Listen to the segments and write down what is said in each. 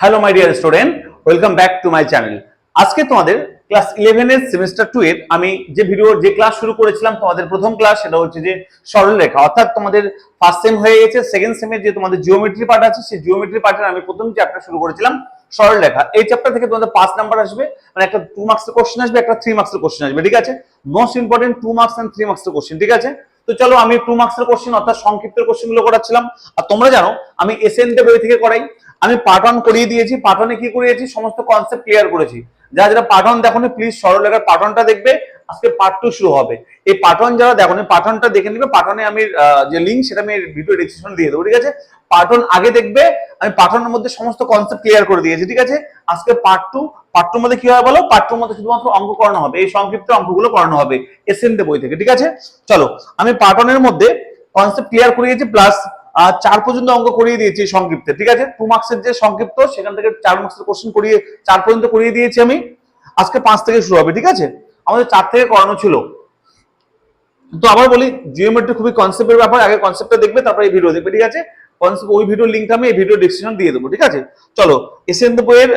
Hello my dear student welcome back to my channel আজকে তোমাদের class ইলেভেনের semester two এর আমি যে ভিডিও যে ক্লাস শুরু করেছিলাম, তোমাদের প্রথম ক্লাস সেটা হচ্ছে যে সরলরেখা। অর্থাৎ তোমাদের ফার্স্ট সেম হয়ে গেছে সেকেন্ড সেমের যে তোমাদের জিওমেট্রি পার্ট আছে, সেই জিওমেট্রি পার্টের আমি প্রথম চ্যাপ্টার শুরু করেছিলাম, সরলরেখা। এই চ্যাপ্টার থেকে তোমাদের পাঁচ নাম্বার আসবে মানে একটা টু মার্কসের কোশ্চেন আসবে, একটা থ্রি মার্কসের কোশ্চেন আসবে, ঠিক আছে? Most important two marks and three মার্কসের কোশ্চেন ঠিক আছে? তো চলো আমি টু মার্কসের কোশ্চেন অর্থাৎ সংক্ষিপ্ত কোশ্চেনগুলো করাচ্ছিলাম। আর তোমরা জানো, আমি এসএনটে বই থেকে করাই। আমি ওয়ান করিয়ে দিয়েছি ওয়ানে কি করিয়েছি সমস্ত কনসেপ্ট ক্লিয়ার করেছি যারা যারা ওয়ান দেখো প্লিজ সরলরেখার ওয়ানটা দেখবে আজকে পার্ট টু শুরু হবে এই ওয়ান যারা দেখো ওয়ানটা দেখে নিবে ওয়ানে আমি যে লিঙ্ক সেটা আমি ভিডিও ডিসক্রিপশন দিয়ে দেবো ঠিক আছে ওয়ান আগে দেখবে আমি ওয়ানের মধ্যে সমস্ত কনসেপ্ট ক্লিয়ার করে দিয়েছি ঠিক আছে আজকে পার্ট টু পার্ট টুর মধ্যে কি হবে বলো পার্ট টুর মধ্যে শুধুমাত্র অঙ্ক করানো হবে এই সংক্ষিপ্ত অঙ্কগুলো করানো হবে এসএনটে বই থেকে ঠিক আছে চলো আমি ওয়ানের মধ্যে কনসেপ্ট ক্লিয়ার করে দিয়েছি প্লাস চার পর্যন্ত অঙ্ক করিয়ে দিয়েছি সংক্ষিপ্তে, ঠিক আছে? টু মার্কসের যে সংক্ষিপ্ত, সেখান থেকে চার মার্কসের কোশ্চেন করিয়ে, চার পর্যন্ত করিয়ে দিয়েছি আমি। আজকে পাঁচ থেকে শুরু হবে, ঠিক আছে? আমাদের চার থেকে করানো ছিল। তো আবার বলি জিওমেট্রি খুবই কনসেপ্টের ব্যাপার, আগে কনসেপ্টটা দেখবে, তারপরে এই ভিডিও দেখবে, ঠিক আছে? কনসেপ্ট ওই ভিডিও লিঙ্ক আমি এই ভিডিও ডিসক্রিপশন দিয়ে দেবো, ঠিক আছে? চলো এসএন বইয়ের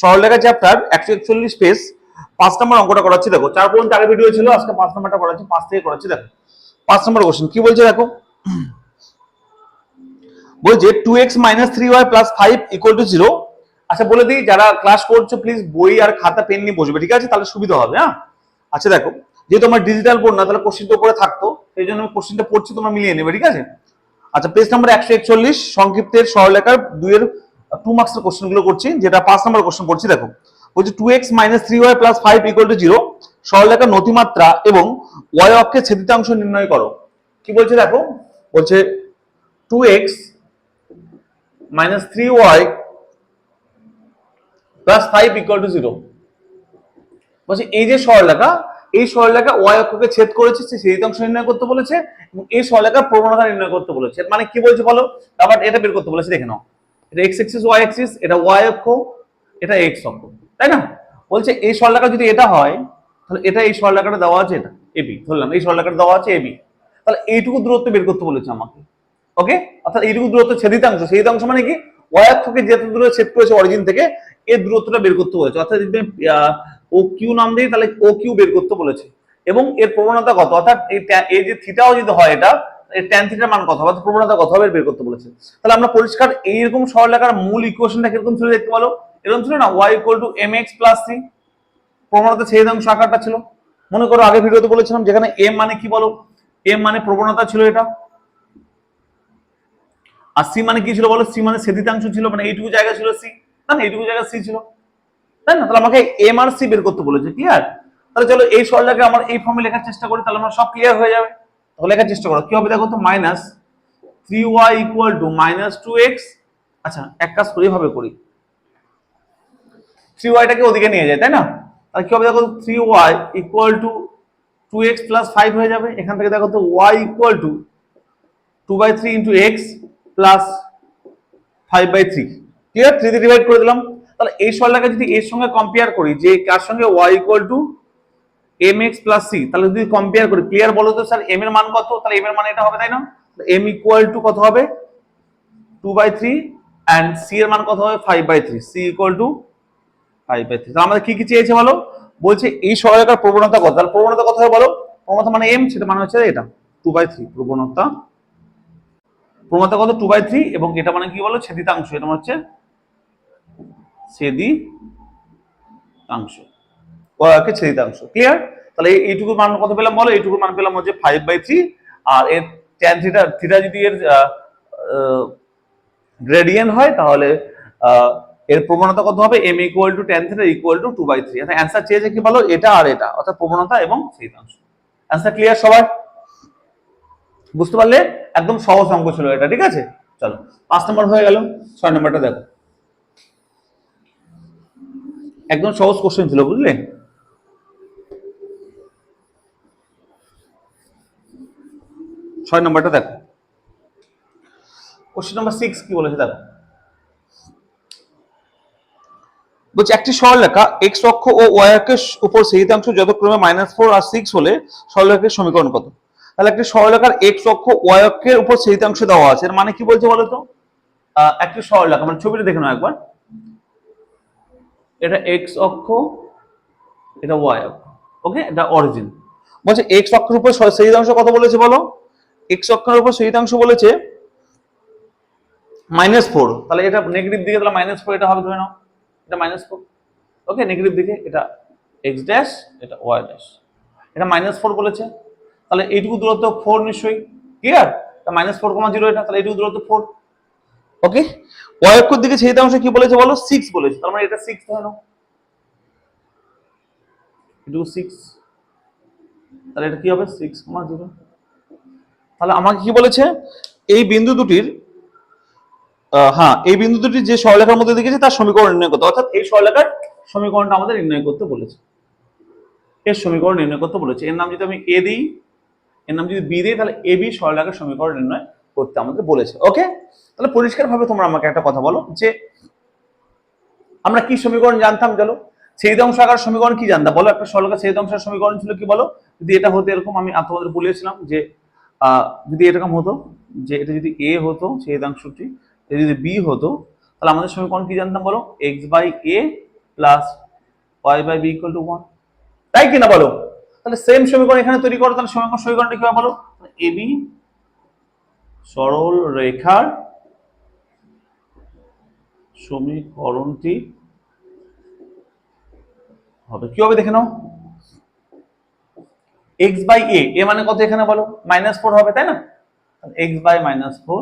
সরলরেখা চ্যাপ্টার একশো একচল্লিশ পেজ পাঁচ নম্বর অঙ্কটা করাচ্ছি, দেখো। চার পর্যন্ত আগে ভিডিও ছিল, আজকে পাঁচ নম্বরটা করাচ্ছি, পাঁচ থেকে করাচ্ছি, দেখো। পাঁচ নম্বর কোশ্চেন কি বলছে, দেখো? বলছে two x minus three y plus five equal to zero আচ্ছা বলে দিই, যারা ক্লাস করছ প্লিজ বই আর খাতা পেন নিয়ে বসবে, ঠিক আছে? তাহলে সুবিধা হবে হ্যাঁ? আচ্ছা দেখো, যেহেতু আমার ডিজিটাল বোর্ড না, তাহলে কোশ্চেনটা উপরে থাকতো, সেই জন্য আমি কোশ্চেনটা পড়ছি, তোমরা মিলিয়ে নেবে, ঠিক আছে? আচ্ছা পেজ নাম্বার একশো একচল্লিশ, সংক্ষিপ্তের সরলেখার দুইয়ের টু মার্কসের কোশ্চেনগুলো করছি, যেটা পাঁচ নাম্বার কোশ্চেন করছি, দেখো। বলছে two x minus three y plus five equal to zero সরলেখার নথিমাত্রা এবং ওয়াই অক্ষের ছেদিতাংশ নির্ণয় করো। কি বলছে, দেখো? বলছে two x minus three y plus five equal to zero বলছে, এই যে সরলরেখা, এই সরলরেখা ওয়াই অক্ষকে ছেদ করেছে, সে ছেদিতাংশ নির্ণয় করতে বলেছে, এবং এই সরলরেখার প্রবণতা নির্ণয় করতে বলেছে। মানে কি বলছে বলো? আবার এটা বের করতে বলেছে, দেখে নাও। এটা এক্স এক্সিস ওয়াই এক্সিস এটা ওয়াই অক্ষ, এটা এক্স অক্ষ, তাই না? বলছে, এই সরলরেখা যদি এটা হয়, তাহলে এটা এই সরলরেখাটা দেওয়া আছে এটা এবি ধরলাম, এই সরলরেখাটা দেওয়া আছে এবি তাহলে এইটুকু দূরত্ব বের করতে বলেছে আমাকে। ওকে অর্থাৎ এইটুকু দূরত্ব ছেদিতাংশ ছেদিতাংশ মানে কি? ওয়াই অক্ষকে যেত দূরে ছেদ করেছে অরিজিন থেকে এই দূরত্বটা বের করতে বলেছে। অর্থাৎ যদি ও কিউ নাম দিই, তাহলে ও কিউ বের করতে বলেছে। এবং এর প্রবণতা কত? অর্থাৎ এই যে থিটাও যদি হয় এটা ট্যান থিটার মান কত হবে? প্রবণতা কত হবে? বের করতে বলেছে। তাহলে আমরা পরিষ্কার এইরকম সরলরেখার মূল ইকুয়েশনটা কীরকম ছিল দেখতে পারো এরকম ছিল না? Y equal to m x plus c প্রবণতা ছেদাংশ আকারটা ছিল। মনে করো, আগে ভিডিওতে বলেছিলাম, যেখানে এম মানে কি বলো? এম মানে প্রবণতা ছিল এটা। আর সি মানে কি ছিল বলো? সি মানে ছেদিতাংশ ছিল মানে এইটুকু জায়গা ছিল সি। না এইটুকু জায়গা সি ছিল। তাই না? তাহলে আমাকে এম আর সি বের করতে বলেছে ক্লিয়ার তাহলে চলো এই সরলটাকে আমার এই ফর্মে লেখার চেষ্টা করি, তাহলে আমার সব ক্লিয়ার হয়ে যাবে। তাহলে লেখার চেষ্টা করো, কি হবে দেখো তো? Minus three y equal to minus two x আচ্ছা এক কাজ করি, এভাবে করি। থ্রি ওয়াইটাকে ওদিকে নিয়ে যায় তাই না? তাহলে কি হবে দেখো? Three y equal to two x plus five হয়ে যাবে। এখান থেকে দেখো তো y equal to two by three into x plus five by three clear three divide করে দিলাম। তাহলে এই সরলটাকে যদি এর সঙ্গে কম্পেয়ার করি, যে কার সঙ্গে y equal to m x plus c তাহলে যদি কম্পেয়ার করি ক্লিয়ার বলো তো স্যার এম এর মান কত? তাহলে এম এর মান এটা হবে, তাই না? এম ইকুয়াল টু কত হবে? Two by three and C এর মান কত হবে? Five by three C equal to five by three তাহলে আমাদের কি কি চেয়েছে বলো? বলছে এই সরলরেখার প্রবণতা কত? তাহলে প্রবণতা কত হবে বলো? প্রবণতা মানে এম সেটা মানে হচ্ছে এটা। টু বাই থ্রি প্রবণতা প্রবণতা কত? টু বাই থ্রি এবং এটা মানে কি বলো? ছেদিতাংশ। এটা মানে হচ্ছে ছেদিতাংশ। ওকে ছেদিতাংশ। ক্লিয়ার তাহলে এই- এইটুকু মান কত পেলাম বলো? এইটুকু মান পেলাম হচ্ছে ফাইভ বাই থ্রি আর এর ট্যান থিটা থিটা যদি এর গ্রেডিয়েন্ট হয়, তাহলে এর প্রবণতা কত হবে? M equal to tan theta equal to two by three answer চেয়েছে কি বলো? এটা আর এটা, অর্থাৎ প্রবণতা এবং ছেদিতাংশ। অ্যান্সার ক্লিয়ার সবার? বুঝতে পারলে একদম সহজ অঙ্ক ছিল এটা, ঠিক আছে? চলো, পাঁচ নম্বর হয়ে গেল, ছয় নম্বরটা দেখো। একদম সহজ কোশ্চেন ছিল, বুঝলে? ছয় নম্বরটা দেখো। কোশ্চেন নাম্বার সিক্স কি বলেছে, দেখো। বলছে, একটি সরলরেখা এক্স অক্ষ ও ওয়াই অক্ষের উপর ছেদিতাংশ যথাক্রমে মাইনাস ফোর আর সিক্স হলে সরলরেখার সমীকরণ কত? তাহলে একটি সরলরেখার এক্স অক্ষ ওয়াই অক্ষের উপর ছেদিতাংশ দেওয়া আছে। এর মানে কি বলছে বলো তো? আহ, একটি সরলরেখা মানে ছবিটা দেখে নাও একবার। এটা এক্স অক্ষ এটা ওয়াই অক্ষ। ওকে এটা অরিজিন বলছে এক্স অক্ষের উপর ছেদিতাংশ কত বলেছে বলো? এক্স অক্ষের উপর ছেদিতাংশ বলেছে মাইনাস ফোর তাহলে এটা নেগেটিভ দিকে তাহলে মাইনাস ফোর এটা হবে ধরে নাও। এটা মাইনাস ফোর ওকে নেগেটিভ দিকে এটা এক্স ড্যাশ এটা ওয়াই ড্যাশ এটা মাইনাস ফোর বলেছে। তাহলে এইটুকু দূরত্ব ফোর নিশ্চয়ই। Clear minus four comma zero এটা, তাহলে এইটুকু দূরত্ব ফোর ওকে অক্ষর দিকে অংশ কি বলেছে বলো? সিক্স বলেছে। তার মানে এটা সিক্স ধরে এটুকু সিক্স তাহলে এটা কি হবে? সিক্স কমা জিরো তাহলে আমাকে কি বলেছে? এই বিন্দু দুটির হ্যাঁ এই বিন্দু দুটি যে সরলরেখার মধ্যে দেখেছে, তার সমীকরণ নির্ণয় করতে অর্থাৎ এই সরলরেখার সমীকরণটা আমাদের নির্ণয় করতে বলেছে। এর সমীকরণ নির্ণয় করতে বলেছে। এর নাম যদি আমি এ দিই এর নাম যদি বি দিই তাহলে এ বি সরলরেখার সমীকরণ নির্ণয় করতে আমাদের বলেছে। ওকে তাহলে পরিষ্কারভাবে তোমরা আমাকে একটা কথা বলো যে আমরা কি সমীকরণ জানতাম চলো ছেদাংশ আকার সমীকরণ কি জানতাম? বলো একটা সরলরেখা ছেদাংশের সমীকরণ ছিল কি বলো? যদি এটা হতো এরকম, আমি তোমাদের বলেছিলাম যে যদি এরকম হতো, যে এটা যদি এ হতো ছেদাংশটি এটা যদি বি হতো, তাহলে আমাদের সমীকরণ কি জানতাম বলো? X by A plus y by B equal to one তাই কিনা বলো? তাহলে সেম সমীকরণ এখানে তৈরি করো, তাহলে সমীকরণ সমীকরণটা কি বলো? এ বি সরল রেখার সমীকরণটি হবে। কি হবে দেখে নাও? এক্স বাই এ এ মানে কত এখানে বলো? মাইনাস ফোর হবে, তাই না? X by minus four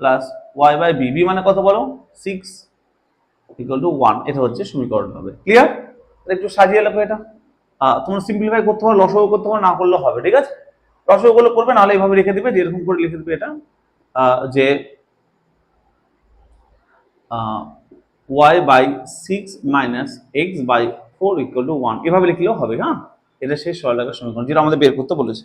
plus y by B B মানে কত বলো? সিক্স ইকুয়াল টু ওয়ান এটা হচ্ছে সমীকরণ হবে। ক্লিয়ার একটু সাজিয়ে লেখো এটা। তোমরা সিম্পলিফাই করতে পারো লসগু করতে পারো, না করলে হবে, ঠিক আছে? লসগু গুলো করবে, নাহলে এইভাবে লিখে দিবে, যেরকম করে লিখে দিবে এটা যে y by six minus x by four equal to one এভাবে লিখলেও হবে হ্যাঁ? এটা সেই সরলরেখার সমীকরণ, যেটা আমাদের বের করতে বলেছে।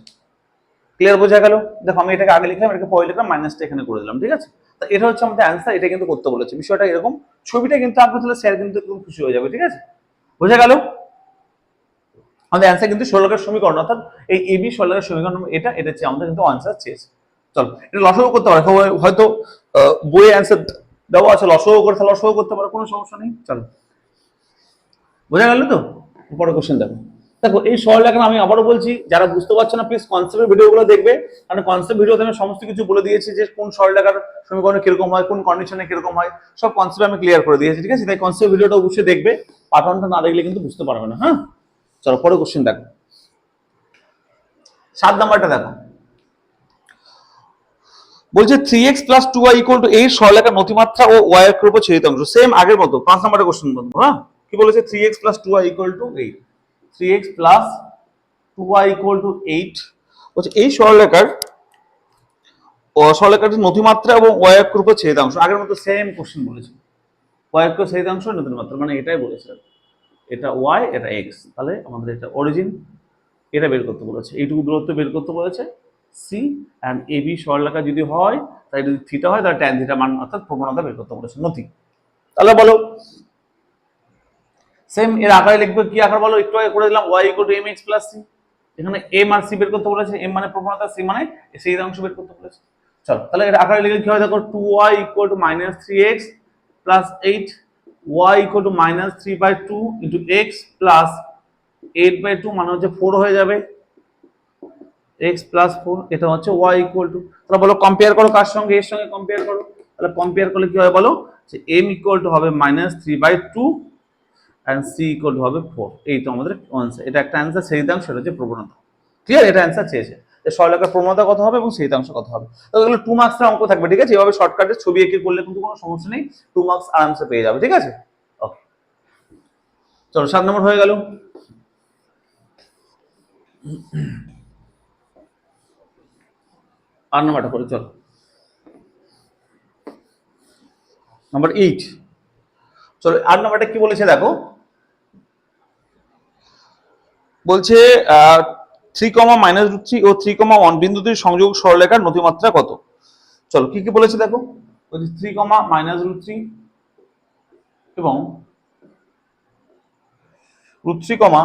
ক্লিয়ার বোঝা গেল? দেখো, আমি এটাকে আগে লিখলাম, এটাকে পরে লিখলাম মাইনাসটা এখানে করে দিলাম, ঠিক আছে? তো এটা হচ্ছে আমাদের অ্যান্সার এটা কিন্তু করতে বলেছে। বিষয়টা এরকম, ছবিটা কিন্তু আঁকবে, তাহলে স্যার কিন্তু খুশি হয়ে যাবে, ঠিক আছে? বোঝা গেল? আমাদের অ্যান্সার কিন্তু সরলরেখার সমীকরণ, অর্থাৎ এই এবি সরলরেখার সমীকরণ, এটা এটা হচ্ছে আমাদের কিন্তু অ্যান্সার চেয়েছে চলো, এটা লসগু করতে পারে, হয়তো বইয়ে অ্যান্সার দেওয়া আছে লসগু করতে লসও করতে পারে, কোনো সমস্যা নেই। চলো। বোঝা গেল তো? পরে কোশ্চেন দেখো। দেখো, এই সরলরেখা আমি আবারও বলছি, যারা বুঝতে পারছ না প্লিজ কনসেপ্টের ভিডিওগুলো দেখবে। কারণ কনসেপ্ট ভিডিওতে আমি সমস্ত কিছু বলে দিয়েছি, যে কোন সরলরেখার সমীকরণে কীরকম হয়, কোন কন্ডিশনে কীরকম হয়, সব কনসেপ্ট আমি ক্লিয়ার করে দিয়েছি, ঠিক আছে? তাই কনসেপ্ট ভিডিওটা অবশ্যই দেখবে। পাঠনটা না দেখলে কিন্তু বুঝতে পারবে না হ্যাঁ? চলো পরে কোশ্চেন দেখো। সাত নাম্বারটা দেখো। বলছে three x plus two y equal to eight সরলেখার নতিমাত্রা ও ওয়াই এর উপর ছেদিতাংশ সেম আগের মতো, পাঁচ নাম্বারের কোশ্চেন বন্ধু হ্যাঁ? কি বলেছে? Three x plus two y equal to eight three x plus two y equal to eight বলছে এই সরলেখার সরলেখাটির নতিমাত্রা এবং ওয়াই এর উপর ছেদিতাংশ আগের মতো সেম কোশ্চেন বলেছে। ওয়াই এর ছেদিতাংশ নতিমাত্রা মানে এটাই বলেছে এটা ওয়াই এটা এক্স তাহলে আমাদের এটা অরিজিন এটা বের করতে বলেছে। এইটুকু দূরত্ব বের করতে বলেছে। সি অ্যান্ড এ বি সরলরেখা যদি হয়, তাই যদি থিটা হয়, তাহলে ট্যান থিটা মান অর্থাৎ প্রবণতা বের করতে বলেছে নথি। তাহলে বলো সেম এর আকারে লিখবে কি আকার বলো? একটু আগে করে দিলাম y equal to M x plus C এখানে এম আর সি বের করতে বলেছে এম মানে প্রবণতা সি মানে সেই অংশ বের করতে বলেছে। চলো, তাহলে এর আকারে লিখলে কি হয়? দেখো two y equal to minus three x plus eight y equal to minus three by two into x plus eight by two মানে হচ্ছে ফোর হয়ে যাবে। এক্স প্লাস ফোর এটা হচ্ছে ওয়াই ইকুয়াল টু তাহলে বলো কম্পেয়ার করো কার সঙ্গে, এর সঙ্গে কম্পেয়ার করো। তাহলে কম্পেয়ার করলে কি হয় বলো? যে এম ইকুয়াল টু হবে minus three by two and C equal to হবে ফোর এই তো আমাদের আনসার এটা একটা অ্যান্সার সেই দাম সেটা হচ্ছে প্রবণতা। ক্লিয়ার এটা অ্যান্সার চেয়েছে। সরলরেখার প্রবণতা কত হবে এবং দাংশ কত হবে? তো টু মার্কসের অঙ্ক থাকবে, ঠিক আছে? এভাবে শর্টকাটে ছবি এঁকে করলে কিন্তু কোনো সমস্যা নেই টু মার্কস আরামসে পেয়ে যাবে, ঠিক আছে? ওকে চলো, সাত নম্বর হয়ে গেল। আট নম্বরটা করে চলো। নাম্বার এইট চলো, আট নম্বরটা কি বলেছে দেখো? বলছে three comma minus root three ও থ্রি কমা ওয়ান বিন্দু দুই সংযোগ সরলরেখার নতিমাত্রা কত? চলো, কি কি বলেছে দেখো? Three comma minus root three এবং রুট থ্রি কমা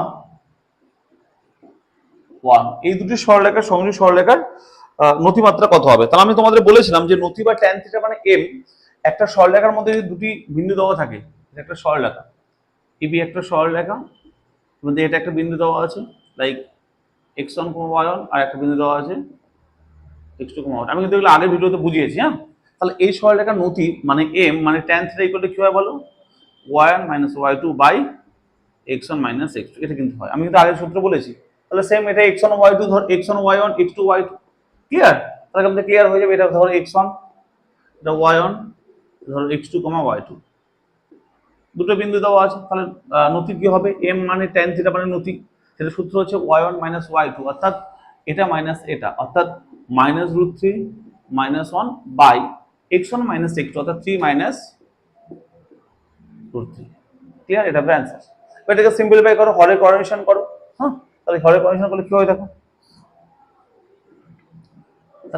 ওয়ান। এই দুটি সরলরেখার সংযোগ সরলরেখার নথিমাত্রা কত হবে? তাহলে আমি তোমাদের বলেছিলাম যে নথি বা ট্যান থিটা মানে এম একটা সরলরেখার মধ্যে যদি দুটি বিন্দু দেওয়া থাকে একটা সরলরেখা। এবি একটা সরলরেখা মধ্যে এটা একটা বিন্দু দেওয়া আছে like x one comma one আর একটা বিন্দু দেওয়া আছে এক্স টু কমা আমি কিন্তু এগুলো আগের ভিডিওতে বুঝিয়েছি হ্যাঁ? তাহলে এই সরলরেখার নতি মানে এম মানে ট্যান থ্রি ইকুয়াল কি হয় বলো? Y one minus y two by x one minus x two এটা কিন্তু হয়। আমি কিন্তু আগের সূত্র বলেছি। তাহলে সেম এটা এক্স ওয়ান ওয়াই টু ধর x one y one x two y two clear তাহলে আমাদের ক্লিয়ার হয়ে যাবে এটা ধরো এক্স ওয়ান এটা ওয়াই ওয়ান ধরো x two comma y two দুটো বিন্দু দেওয়া আছে। তাহলে নতি কি হবে? এম মানে টেন থিটা মানে নতি সেটা সূত্র হচ্ছে y one minus y two অর্থাৎ এটা মাইনাস এটা, অর্থাৎ minus root three minus one by x one minus x two অর্থাৎ three minus root three clear এটা হবে অ্যান্সার এটাকে সিম্পলিফাই করো হরে কোঅর্ডিনেশন করো। হ্যাঁ? তাহলে হরে কোঅর্ডিনেশন করলে কি হয় দেখো?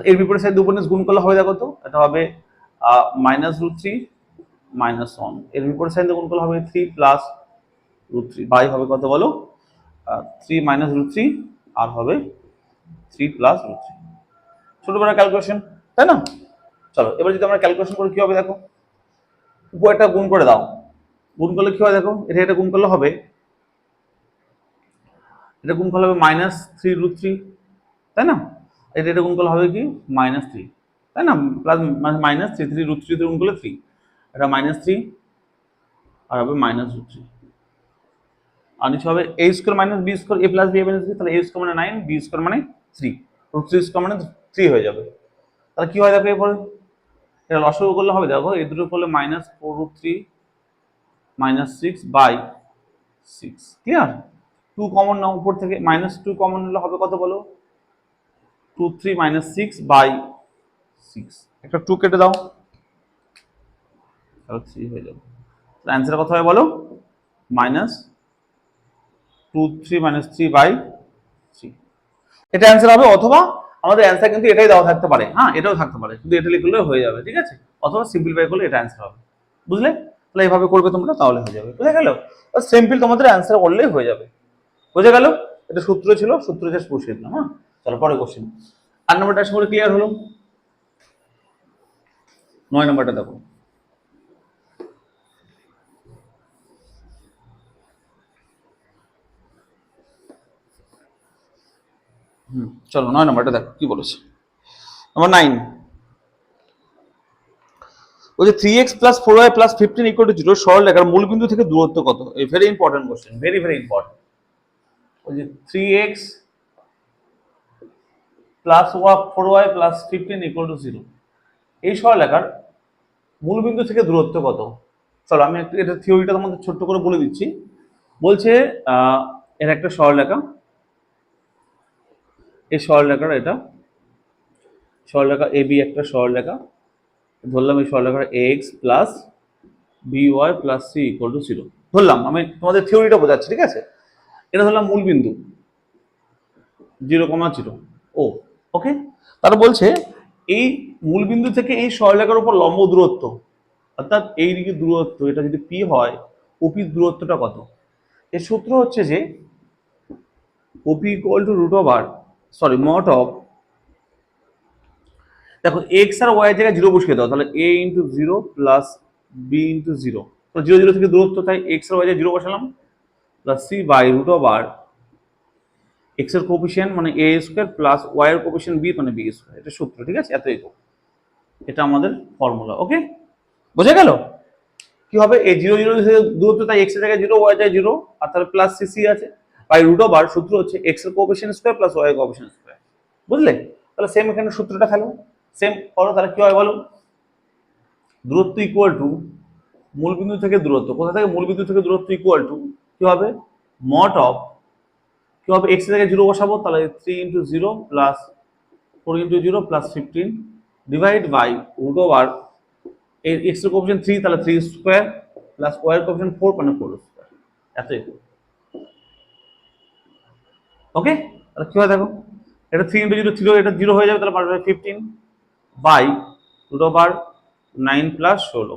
এর বিপরীত সাইড দুপনিস গুণ করলে হবে দেখো তো? এটা হবে মাইনাস রুট থ্রি মাইনাস ওয়ানের বিপরীত সাইড গুণ করলে হবে three plus root three by হবে কত বলো? থ্রি মাইনাস রুট থ্রি আর হবে থ্রি প্লাস রুট থ্রি ছোটবেলা ক্যালকুলেশন তাই না? চলো, এবার যদি আমরা ক্যালকুলেশন করি, কি হবে দেখো? উপরটা গুণ করে দাও। গুণ করলে কি হয় দেখো? এটা এটা গুণ করলে হবে, এটা গুণ করলে হবে মাইনাস থ্রি রুট থ্রি তাই না? এটা এটা গুণ করলে হবে কি? মাইনাস থ্রি তাই না? Plus minus three three root three গুণ করলে থ্রি এটা মাইনাস থ্রি আর হবে মাইনাস রুট থ্রি আর নিচে হবে A square minus B square A plus B minus B তাহলে এ স্কোয়ার মানে নাইন বি স্কোয়ার মানে থ্রি রুট থ্রি স্কোয়ার মানে থ্রি হয়ে যাবে। তাহলে কি হয় দেখো এরপরে? এটা লসগু করলে হবে, দেখো, এই দুটো করলে minus four root three minus six by six clear two common নাও উপর থেকে মাইনাস টু কমন নিলে হবে কত বলো? Two three minus six by six একটা টু কেটে দাও। তাহলে থ্রি হয়ে যাবে। অ্যান্সার কত হয় বলো? Minus two three minus three by three এটা অ্যান্সার হবে অথবা আমাদের অ্যান্সার কিন্তু এটাই দেওয়া থাকতে পারে। হ্যাঁ এটাও থাকতে পারে। শুধু এটা লিখলে হয়ে যাবে, ঠিক আছে? অথবা সিম্পলিফাই করলে এটা অ্যান্সার হবে। বুঝলে? তাহলে এইভাবে করবে তোমরা, তাহলে হয়ে যাবে। বুঝে গেল? সিম্পল তোমাদের অ্যান্সার করলেই হয়ে যাবে। বুঝে গেল? এটা সূত্র ছিল, সূত্র জাস্ট বসিয়ে দিলাম হ্যাঁ? চলো পরে কোশ্চেন আট নম্বরটা করি ক্লিয়ার হলো? নয় নম্বরটা দেখো। হুম। চলো, নয় নম্বরটা দেখো, কি বলেছে? নম্বর নাইন যে three x plus four y plus fifteen equal to zero সরল রেখার মূল বিন্দু থেকে দূরত্ব কত? এই very important question very very important যে থ্রি এক্স প্লাস ওয়া four y plus fifteen equal to zero এই সরলরেখার মূল বিন্দু থেকে দূরত্ব কত? চলো, আমি একটু, এটা থিওরিটা তোমাদের ছোট্ট করে বলে দিচ্ছি। বলছে এর একটা সরলরেখা এই সরলরেখার এটা। সরলরেখা এ বি একটা সরলরেখা। ধরলাম এই সরলরেখার A x plus B y plus C equal to zero. ধরলাম, আমি তোমাদের থিওরিটা বোঝাচ্ছি, ঠিক আছে? এটা ধরলাম মূল বিন্দু, জিরো কমা জিরো। ও, ওকে? তারা বলছে এই মূল বিন্দু থেকে এই সরলরেখার উপর লম্ব দূরত্ব, অর্থাৎ এই দিকে দূরত্ব, এটা যদি পি হয় ওপির দূরত্বটা কত? এর সূত্র হচ্ছে যে OP equal to root over sorry mod of. দেখো এক্স আর ওয়াই জায়গায় জিরো বসিয়ে দাও, তাহলে A into zero plus B into zero তো জিরো জিরো থেকে দূরত্ব, তাই এক্স আর ওয়াই জায়গায় জিরো বসালাম plus C by root of আর এক্সের কোপিশিয়ান মানে এ স্কোয়ার প্লাস ওয়াই এর কোপিশিয়ান বি মানে বি স্কোয়ার এটা সূত্র, ঠিক আছে? এত একক এটা আমাদের ফর্মুলা ওকে বোঝা গেল? কি হবে? এই জিরো জিরো দূরত্ব, তাই এক্সের জায়গায় জিরো ওয়াই জায়গায় জিরো আর তাহলে প্লাস সি সি আছে। বাই রুট ওভার সূত্র হচ্ছে এক্সের কোপিশিয়ান স্কোয়ার প্লাস ওয়াই এর কোপিশিয়ান স্কোয়ার বুঝলে? তাহলে সেম এখানে সূত্রটা ফেলো সেম করো, তাহলে কি হয় বলো? দূরত্ব ইকুয়াল টু মূলবিন্দু থেকে দূরত্ব। কোথা থেকে মূলবিন্দু থেকে দূরত্ব ইকুয়াল টু কি হবে? মট অফ কি হবে? এক্স থেকে জিরো বসাবো, তাহলে three into zero plus four into zero plus fifteen divide by root over এর এক্সের কোপিশন থ্রি তাহলে থ্রি স্কোয়ার প্লাস ওয়াই এর কোপিশন ফোর মানে ফোর স্কোয়ার এতই ওকে তাহলে কি হয় দেখো? এটা থ্রি ইন্টু জিরো থ্রি এটা জিরো হয়ে যাবে, তাহলে পারবে fifteen by root over nine plus ষোলো।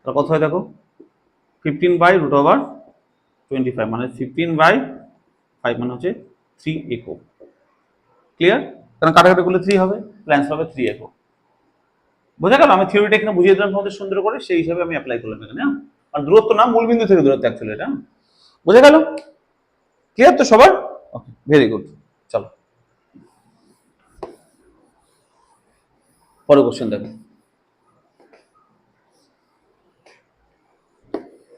তাহলে কত হয় দেখো? Fifteen by root over twenty five মানে ফিফটিন বাই ফাইভ মানে হচ্ছে থ্রি একো ক্লিয়ার কারণ কাটাকাটি করলে থ্রি হবে প্ল্যান্স হবে থ্রি একক বোঝা গেল? আমি থিওরিটা এখানে বুঝিয়ে দিলাম তোমাদের সুন্দর করে, সেই হিসাবে আমি অ্যাপ্লাই করলাম এখানে হ্যাঁ? মানে দূরত্ব না, মূলবিন্দু থেকে দূরত্ব অ্যাকচুয়ালি এটা? বোঝা গেল? ক্লিয়ার তো সবার? ওকে ভেরি গুড চলো। পরের কোশ্চেন দেখো।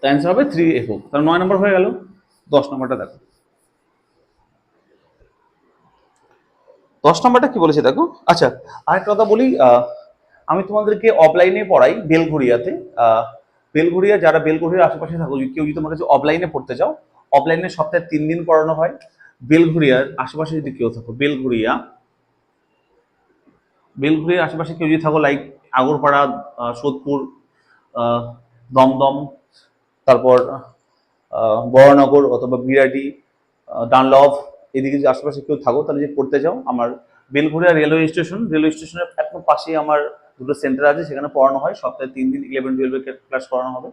অ্যান্সার হবে থ্রি এফ তাহলে নয় নম্বর হয়ে গেল। দশ নম্বরটা দেখো। দশ নম্বরটা কি বলেছে দেখো? আচ্ছা আরেকটা কথা বলি আমি তোমাদেরকে অফলাইনে পড়াই বেলঘড়িয়াতে। বেলঘড়িয়া, যারা বেলঘড়িয়ার আশেপাশে থাকো, কেউ যদি তোমার কাছে অফলাইনে পড়তে চাও অফলাইনে সপ্তাহে তিন দিন পড়ানো হয়। বেলঘড়িয়ার আশেপাশে যদি কেউ থাকো বেলঘড়িয়া বেলঘড়িয়ার আশেপাশে কেউ যদি থাকো লাইক আগরপাড়া সোদপুর দমদম, তারপর বড়নগর অথবা বিরাটি ডানলভ, এদিকে যদি আশেপাশে কেউ থাকো, তাহলে যদি পড়তে চাও, আমার বেলঘুরিয়া রেলওয়ে স্টেশন, রেলওয়ে স্টেশনের একদম পাশেই আমার দুটো সেন্টার আছে, সেখানে পড়ানো হয়। সপ্তাহে তিন দিন ইলেভেন টুয়েলভের ক্লাস করানো হবে।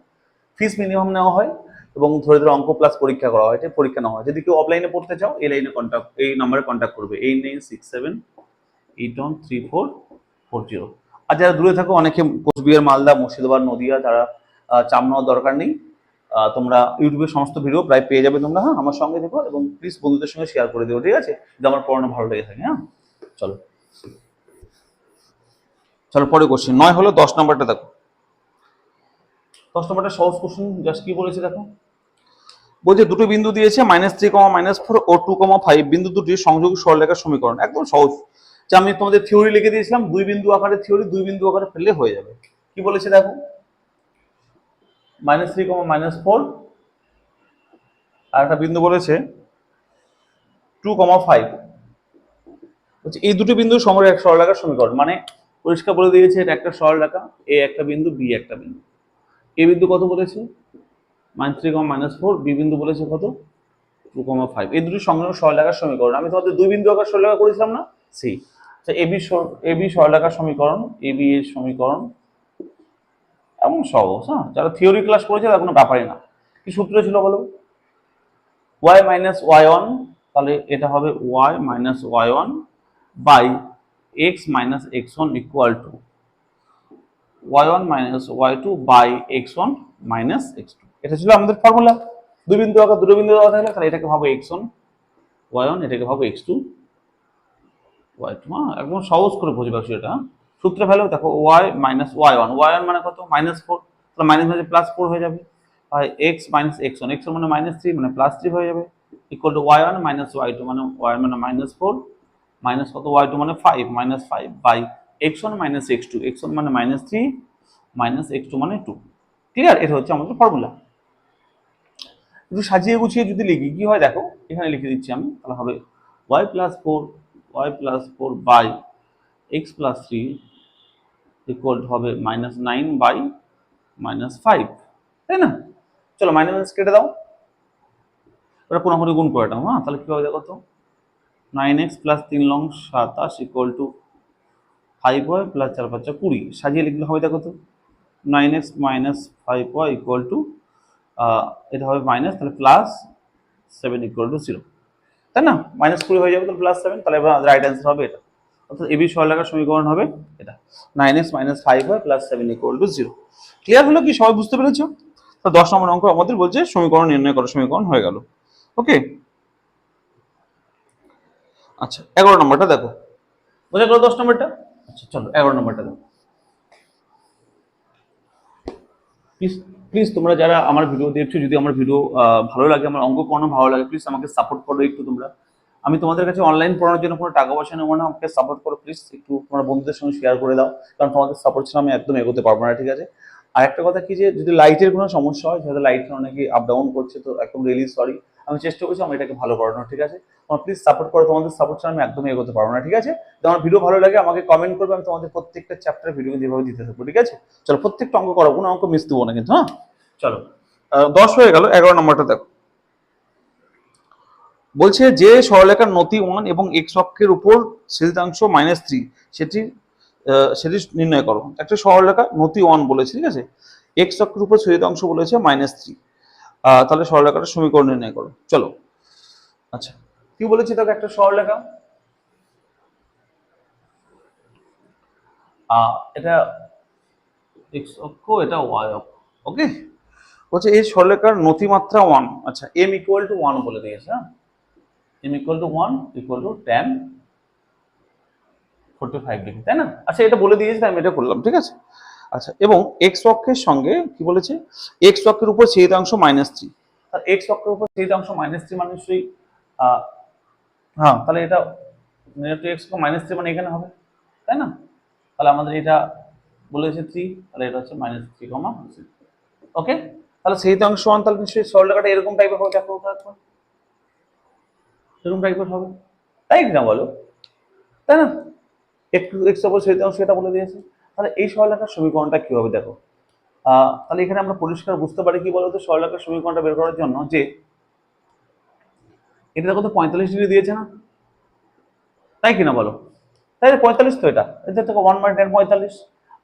ফিস মিনিমাম নেওয়া হয়। এবং ধরে ধরে অঙ্ক প্লাস পরীক্ষা করা হয়, এটা পরীক্ষা নেওয়া হয়। যদি কেউ অফলাইনে পড়তে চাও, এই লাইনে কন্ট্যাক্ট এই নাম্বারে কন্ট্যাক্ট করবে। Eight nine six seven eight one three four four zero আর যারা দূরে থাকো, অনেকে কোচবিহার, মালদা, মুর্শিদাবাদ, নদিয়া তারা চাপ নেওয়ার দরকার নেই তোমরা ইউটিউবের সমস্ত ভিডিও প্রায় পেয়ে যাবে তোমরা। হ্যাঁ আমার সঙ্গে থেকো এবং প্লিজ বন্ধুদের সঙ্গে শেয়ার করে দিও, ঠিক আছে? যদি আমার পড়ানো ভালো লেগে থাকে হ্যাঁ? চলো। চলো পরে কোশ্চেন নয় হলো দশ নম্বরটা দেখো। দশ নম্বরটা সহজ কোশ্চেন জাস্ট কি বলেছে দেখো? বলছে দুটো বিন্দু দিয়েছে minus three comma minus four ও টু কমা ফাইভ বিন্দু দুটির সংযোগ সরলরেখার সমীকরণ, একদম সহজ। যে আমি তোমাদের থিওরি লিখে দিয়েছিলাম, দুই বিন্দু আকারে থিওরি দুই বিন্দু আকারে ফেললে হয়ে যাবে। কি বলেছে দেখো? Minus three comma minus four আর একটা বিন্দু বলেছে টু কমা ফাইভ বলছে, এই দুটো বিন্দু সময় এক সরলরেখার সমীকরণ মানে পরিষ্কার বলে দিয়েছে এটা একটা সরলরেখা, এ একটা বিন্দু, বি একটা বিন্দু। এ বিন্দু কত বলেছে? Minus three comma minus four B বিন্দু বলেছে কত? টু কমা ফাইভ এই দুটি সংলগ্ন সরলরেখার সমীকরণ। আমি তোমাদের দুই বিন্দু আকার সরলরেখা করেছিলাম না? সি আচ্ছা এ বি এ বি সরলরেখার সমীকরণ এ বি এর সমীকরণ। এমন সহজ হ্যাঁ? যারা থিওরি ক্লাস করেছে তার কোনো ব্যাপারই না। কি সূত্র ছিল বলো? ওয়াই মাইনাস ওয়াই ওয়ান তাহলে এটা হবে y minus y one by x minus x one equal to y one minus y two by x one minus x two এটা ছিল আমাদের ফর্মুলা দুই বিন্দু আকার দুটো বিন্দু দেওয়া থাকলে তাহলে এটাকে ভাবো এক্স ওয়ান ওয়াই ওয়ান এটাকে ভাবো এক্স টু ওয়াই টু হ্যাঁ একদম সহজ করে বুঝবে সেটা সূত্র ভ্যালু দেখো y minus y one y one মানে কত? মাইনাস ফোর তাহলে মাইনাস মাইনাস প্লাস ফোর হয়ে যাবে। আর x minus x one x মানে মাইনাস থ্রি মানে প্লাস থ্রি হয়ে যাবে। Equal to y one minus y two মানে ওয়াই মানে মাইনাস ফোর মাইনাস কত? ওয়াই টু মানে five minus five by x one minus x two x one মানে minus three minus x two মানে two clear এটা হচ্ছে আমাদের formula একটু সাজিয়ে গুছিয়ে যদি লিখি, কি হয় দেখো, এখানে লিখে দিচ্ছি আমি, তাহলে হবে y plus four y plus four by x plus three equal হবে minus nine by minus five তাই না? চলো মাইনাস কেটে দাও। ওটা পুরোপুরি গুণ করে দাও হ্যাঁ তাহলে কী হবে দেখো তো? নাইন এক্স প্লাস তিন লং সাতাশ equal to five y plus চার পাঁচটা কুড়ি, সাজিয়ে লিখলে হবে দেখো তো? Nine x minus five y equal to এটা হবে মাইনাস তাহলে plus seven equal to zero তাই না? মাইনাস কুড়ি হয়ে যাবে, তাহলে প্লাস সেভেন তাহলে এবার রাইট অ্যান্সার হবে এটা। অর্থাৎ এবি সরলাকার সমীকরণ হবে এটা। নাইন এক্স মাইনাস ফাইভ হয় plus seven equal to zero clear হলো কি? সবাই বুঝতে পেরেছ? তো দশ নম্বর অঙ্ক আমাদের বলছে, সমীকরণ নির্ণয় করা, সমীকরণ হয়ে গেল। ওকে আচ্ছা এগারো নম্বরটা দেখো। বোঝা গেল দশ নম্বরটা? আচ্ছা চলো, এগারো নম্বরটা দেখো। প্লিজ তোমরা যারা আমার ভিডিও দেখছ, যদি আমার ভিডিও ভালো লাগে, আমার অঙ্ক পড়ানো ভালো লাগে প্লিজ আমাকে সাপোর্ট করো একটু তোমরা। আমি তোমাদের কাছে অনলাইন পড়ানোর জন্য কোনো টাকা পয়সা নেব না, আমাকে সাপোর্ট করো প্লিজ একটু তোমার বন্ধুদের সঙ্গে শেয়ার করে দাও, কারণ তোমাদের সাপোর্ট ছাড়া আমি একদম এগোতে পারব না, ঠিক আছে? আর একটা কথা কি যে, যদি লাইটের কোনো সমস্যা হয় যেহেতু লাইট অনেকে আপ ডাউন করছে, তো একদম রিয়েলি সরি আমি চেষ্টা করছি আমি এটাকে ভালো করানোর, ঠিক আছে? তোমার প্লিজ সাপোর্ট করো, তোমাদের সাপোর্ট ছাড়া আমি একদমই এগোতে পারব না, ঠিক আছে? তোমার ভিডিও ভালো লাগে, আমাকে কমেন্ট করবে, আমি তোমাদের প্রত্যেকটা চ্যাপ্টার ভিডিও যেভাবে দিতে থাকব, ঠিক আছে? চলো, প্রত্যেকটা অঙ্ক করো, কোনো অঙ্ক মিস দেবো না কিন্তু হ্যাঁ? চলো দশ হয়ে গেল, এগারো নম্বরটা দেখো। বলছে, যে সরলরেখার নতি ওয়ান এবং এক্স অক্ষের উপর ছেদিতাংশ মাইনাস থ্রি সেটি সেটি নির্ণয় করো। একটা সরলরেখা নতি ওয়ান বলেছে, ঠিক আছে? এক্স অক্ষের উপর ছেদিতাংশ বলেছে মাইনাস থ্রি তাহলে সরলরেখাটার সমীকরণ নির্ণয় করো। চলো। আচ্ছা কি বলেছে তোকে একটা সরলরেখা? এটা এক্স অক্ষ, এটা ওয়াই অক্ষ ওকে বলছে এই সরলরেখার নতিমাত্রা ওয়ান আচ্ছা এম ইকুয়াল টু ওয়ান বলে দিয়েছে হ্যাঁ? M equal to one equal to tan forty five degree তাই না? আচ্ছা এটা বলে দিয়েছে, আমি এটা করলাম, ঠিক আছে? আচ্ছা এবং এক্স অক্ষের সঙ্গে কি বলেছে? এক্স অক্ষের উপর ছেদাংশ মাইনাস থ্রি আর এক্স অক্ষের উপর ছেদাংশ মাইনাস থ্রি মানে নিশ্চয়ই হ্যাঁ তাহলে এটা নেগেটিভ এক্স মাইনাস থ্রি মানে এখানে হবে, তাই না? তাহলে আমাদের এটা বলেছে থ্রি তাহলে এটা হচ্ছে মাইনাস থ্রি কমা ওকে তাহলে সেই অংশ ওয়ান তাহলে নিশ্চয়ই সরলরেখাটা এরকম টাইপের হবে, দেখো এরকম টাইপের হবে। তাই কিনা বলো? তাই না? একটু এক্স অপর সেই অংশ এটা বলে দিয়েছে। তাহলে এই সরলরেখার সমীকরণটা কি হবে দেখো তাহলে এখানে আমরা পরিষ্কার বুঝতে পারি কি বলতো? সরলরেখার সমীকরণটা বের করার জন্য যে এটা দেখো তো পঁয়তাল্লিশ ডিগ্রি দিয়েছে না? তাই কিনা বলো? তাই পঁয়তাল্লিশ তো এটা। এটা দেখো ওয়ান বাই টেন পঁয়তাল্লিশ।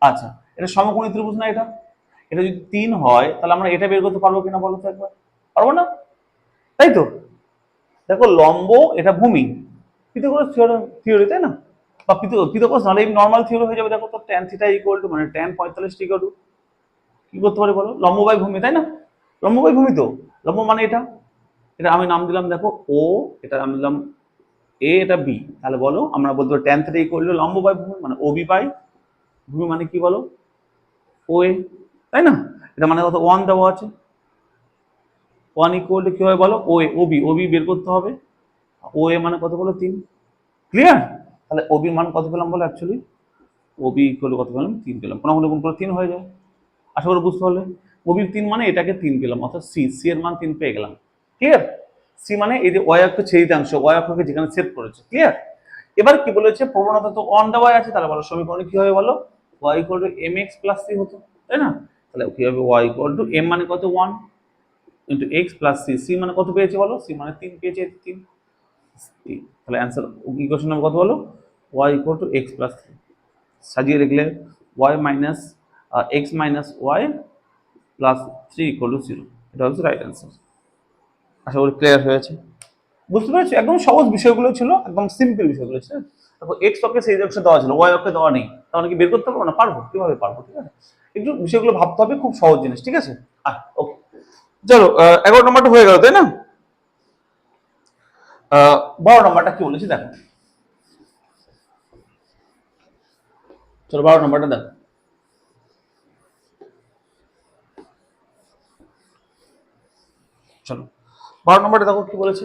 আচ্ছা এটা সমকোণী ত্রিভুজ না এটা? এটা যদি তিন হয়, তাহলে আমরা এটা বের করতে পারব কিনা বলো তো একবার? পারব না? তাই তো? দেখো লম্ব, এটা ভূমি। পিথাগোরাস থিওরি তাই না? বা পিথাগোরাস নাহলে নর্মাল থিওরি হয়ে যাবে, দেখো তো ট্যান থিটা ইকুয়াল টু মানে ট্যান পঁয়তাল্লিশ ইকুয়াল টু কি করতে পারি বলো? লম্ব বাই ভূমি তাই না? লম্ব বাই ভূমি তো। লম্ব মানে এটা। এটা আমি নাম দিলাম, দেখো ও এটা নাম দিলাম এ এটা বি তাহলে বলো, আমরা বলতে পারি ট্যান থিটা ইকুয়াল টু লম্ব বাই ভূমি মানে ও বি বাই ভূমি মানে কি বলো? ও এ তাই না? এটা মানে কত? ওয়ান দেওয়া আছে। ওয়ান ইকুয়াল টু কি হয় বলো? ও এ ও বি ও বি বের করতে হবে। ও এ মানে কত বলো? তিন। ক্লিয়ার তাহলে ও বি মান কত পেলাম বলে অ্যাকচুয়ালি ওবি ইকুয়াল কত পেলাম? তিন পেলাম। কোনো কোনো গুণ করে তিন হয়ে যায়। আশা করি বুঝতে পারলে? ও বি তিন মানে এটাকে তিন পেলাম, অর্থাৎ সি সি এর মান তিন পেয়ে গেলাম। ক্লিয়ার সি মানে এই যে ওয়াই অক্ষ ছেদিতাংশ ওয়াই অক্ষকে যেখানে সেট করেছে। ক্লিয়ার এবার কি বলেছে? প্রবণতা তো অন দা ওয়াই আছে, তাহলে বলো সমীকরণে কি হবে বলো? Y equal to M x plus C হতো, তাই না? তাহলে কি হবে? ওয়াই ইকুয়াল টু এম মানে কত? One into x plus C C মানে কত পেয়েছে বলো? সি মানে তিন পেয়েছে, তিন। তাহলে অ্যান্সার ইকুয়েশন নম্বর কত বলো? Y equal to x plus three সাজিয়ে রাখলে y minus x minus y plus three equal to zero এটা হচ্ছে রাইট অ্যান্সার আশা করি ক্লিয়ার হয়েছে। বুঝতে পেরেছ? একদম সহজ বিষয়গুলো ছিল, একদম সিম্পল বিষয়গুলো ছিল। দেখো এক্স অক্ষে সেই অক্ষে দেওয়া ছিল ওয়াই অক্ষে দেওয়া নেই। তাহলে কি বের করতে পারব না? পারব। কীভাবে পারব? ঠিক আছে? একটু বিষয়গুলো ভাবতে হবে, খুব সহজ জিনিস, ঠিক আছে? ওকে চলো এগারো নম্বরটা হয়ে গেল, তাই না? বারো নম্বরটা কি বলেছি দেখো। চলো বারো নম্বরটা দেখো। চলো। বারো নম্বরটা দেখো কি বলেছে।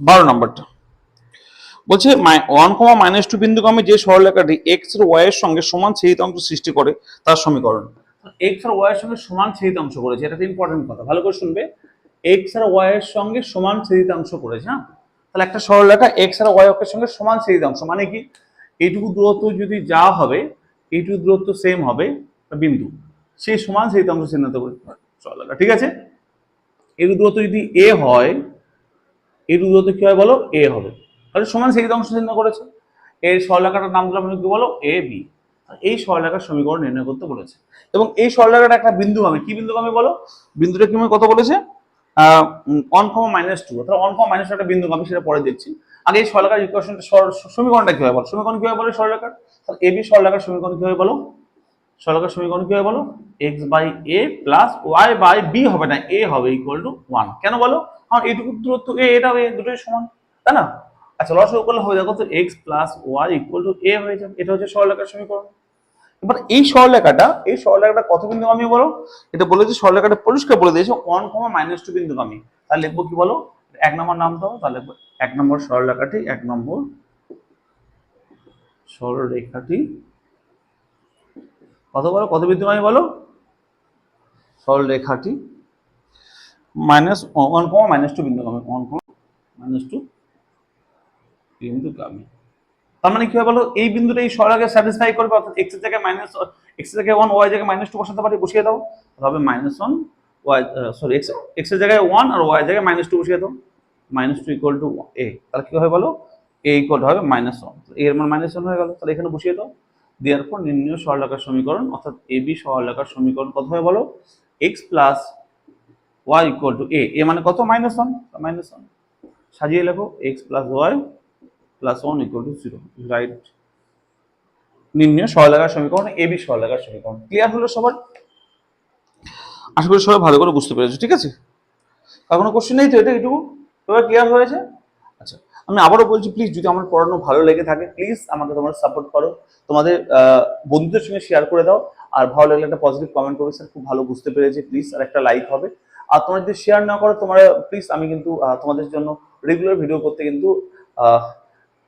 বারো নম্বরটা। বলছে ওয়ান কমা মাইনাস টু বিন্দুগামী যে সরলরেখাটি এক্স ওয়াই এর সঙ্গে সমান ছেদিতাংশ সৃষ্টি করে তার সমীকরণ। এক্স আর ওয়াই এর সঙ্গে সমান ছেদিতাংশ করেছে, এটা ইম্পর্টেন্ট কথা, ভালো করে শুনবে। এক্স আর ওয়াই এর সঙ্গে সমান ছেদিতাংশ করেছে হ্যাঁ? তাহলে একটা সরলরেখা এক্স আর ওয়াই অক্ষের সঙ্গে সমান ছেদিতাংশ মানে কি? এইটুকু দূরত্ব যদি যা হবে, এইটুকু দূরত্ব সেম হবে বিন্দু। সেই সমান ছেদিতাংশ চিহ্নিত করে সরলরেখা ঠিক আছে? এইটুকু দূরত্ব যদি এ হয়, এইটুকু দূরত্ব কি হয় বলো? এ হবে। তাহলে সমান অংশ চিহ্ন করেছে। এই সরলরেখাটার নাম দিলাম কি বলো? এ বি এই সরলরেখার সমীকরণ নির্ণয় করতে বলেছে। এবং এই সরলরেখাটা একটা বিন্দুগামী কি বিন্দুগামী বলো? বিন্দুটা কি কত বলেছে? ওয়ান কমা মাইনাস টু অর্থাৎ ওয়ান কমা মাইনাস একটা বিন্দুগামী সেটা পরে দেখছি। আগে এই সরলরেখার ইকুয়েশনটা সমীকরণটা কি হয় বলো? সমীকরণ কি হয় বলো সরলরেখার তাহলে বি সরলরেখার সমীকরণ কি হয় বলো? সরলরেখার সমীকরণ কি হয় বলো? X by A plus y by B হবে না। এ হবে ইকুয়াল টু ওয়ান কেন বলো? কারণ এইটুকু দূরত্ব এ এটা এ দুটোই সমান। তাই না? আচ্ছা লসগু করলে হবে দেখো তো x plus y equal to A হয়ে যাবে। এটা হচ্ছে সরলরেখার সমীকরণ। এবার এই সরলরেখাটা এই সরলরেখাটা কত বিন্দুগামী বলো? এটা বলে যে সরলরেখাটা পরিষ্কার বলে দিয়েছে ওয়ান কমা মাইনাস টু বিন্দুগামী। তাহলে লিখব কি বলো? এক নম্বর নাম দাও, তাহলে এক নম্বর সরলরেখাটি, এক নম্বর সরলরেখাটি। কত বলো? কত বিন্দুগামী বলো? সরলরেখাটি minus one comma minus two বিন্দুগামী one comma minus two বিন্দুগামী। তার মানে কি হয় বলো? এই বিন্দুটা এই সরলকে স্যাটিসফাই করবে, অর্থাৎ এক্সের জায়গায় মাইনাস এক্সের জায়গায় ওয়ান ওয়াই জায়গায় মাইনাস টু বসাতে পারি, বসিয়ে দাও। তাহলে minus one y sorry x এক্সের জায়গায় ওয়ান আর ওয়াই জায়গায় মাইনাস টু বসিয়ে দাও। Minus two equal to A তাহলে কি হয় বলো? এ ইকুয়াল হবে মাইনাস ওয়ানের মান মাইনাস ওয়ান হয়ে গেল। তাহলে এখানে বসিয়ে দাও। দেওয়ার পর নির্ণয় সরলরেখার সমীকরণ, অর্থাৎ এ বি সরলরেখার সমীকরণ কত হয় বলো? X plus y equal to a a মানে কত? মাইনাস ওয়ান মাইনাস ওয়ান সাজিয়ে লেখো x plus y plus one equal to zero right নির্ণয় সরলাকার সমীকরণ এ বি সরলাকার সমীকরণ। ক্লিয়ার হলো সবার? আশা করি সবাই ভালো করে বুঝতে পেরেছ, ঠিক আছে? আর কোনো কোশ্চেন নেই তো এটা এটুকু সবাই ক্লিয়ার হয়েছে? আচ্ছা আমি আবারও বলছি প্লিজ যদি আমার পড়ানো ভালো লেগে থাকে প্লিজ আমাকে তোমরা সাপোর্ট করো। তোমাদের বন্ধুদের সঙ্গে শেয়ার করে দাও। আর ভালো লাগলে একটা পজিটিভ কমেন্ট করবে স্যার খুব ভালো বুঝতে পেরেছি প্লিজ আর একটা লাইক হবে। আর তোমরা যদি শেয়ার না করো, তোমরা প্লিজ আমি কিন্তু তোমাদের জন্য রেগুলার ভিডিও করতে কিন্তু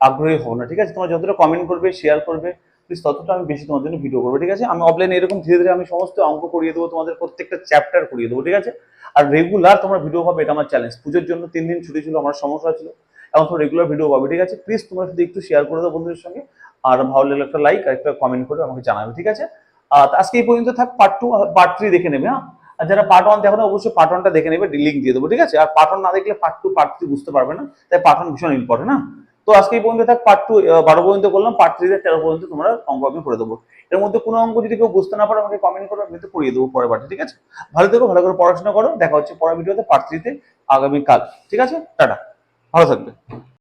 আগ্রহী হব না, ঠিক আছে? তোমরা যতটা কমেন্ট করবে শেয়ার করবে প্লিজ ততটা আমি বেশি তোমার জন্য ভিডিও করব, ঠিক আছে? আমি অফলাইনে এরকম ধীরে ধীরে আমি সমস্ত অঙ্ক করিয়ে দেবো, তোমাদের প্রত্যেকটা চ্যাপ্টার করিয়ে দেবো, ঠিক আছে? আর রেগুলার তোমরা ভিডিও পাবে, এটা আমার চ্যালেঞ্জ পুজোর জন্য তিন দিন ছুটি ছিল, আমার সমস্যা ছিল। এখন তো রেগুলার ভিডিও পাবে, ঠিক আছে? প্লিজ তোমরা শুধু একটু শেয়ার করে দাও বন্ধুদের সঙ্গে, আর ভালো লাগলে একটা লাইক আর একটা কমেন্ট করে আমাকে জানাবে, ঠিক আছে? আর আজকে এই পর্যন্ত থাক পার্ট টু পার্ট থ্রি দেখে নেবে হ্যাঁ? আর যারা পার্ট ওয়ান দেখো না, অবশ্যই পার্ট ওয়ানটা দেখে নেবে লিঙ্ক দিয়ে দেবো, ঠিক আছে? আর পার্ট ওয়ান না দেখলে পার্ট টু পার্ট থ্রি বুঝতে পারবে না, তাই পার্ট ওয়ান ভীষণ ইম্পর্টেন্ট না তো আজকে এই পর্যন্ত থাক পার্ট টু বারো পর্যন্ত করলাম পার্ট থ্রিতে তেরো পর্যন্ত তোমরা অঙ্ক আমি করে দেবো। এর মধ্যে কোনো অঙ্ক যদি কেউ বুঝতে না পারো, আমাকে কমেন্ট করো, আমি তো করিয়ে দেবো পরের পার্টি ঠিক আছে? ভালো থেকো, ভালো করে পড়াশোনা করো, দেখা হচ্ছে পরের ভিডিওতে পার্ট থ্রিতে আগামীকাল, ঠিক আছে? টাটা, ভালো থাকবে।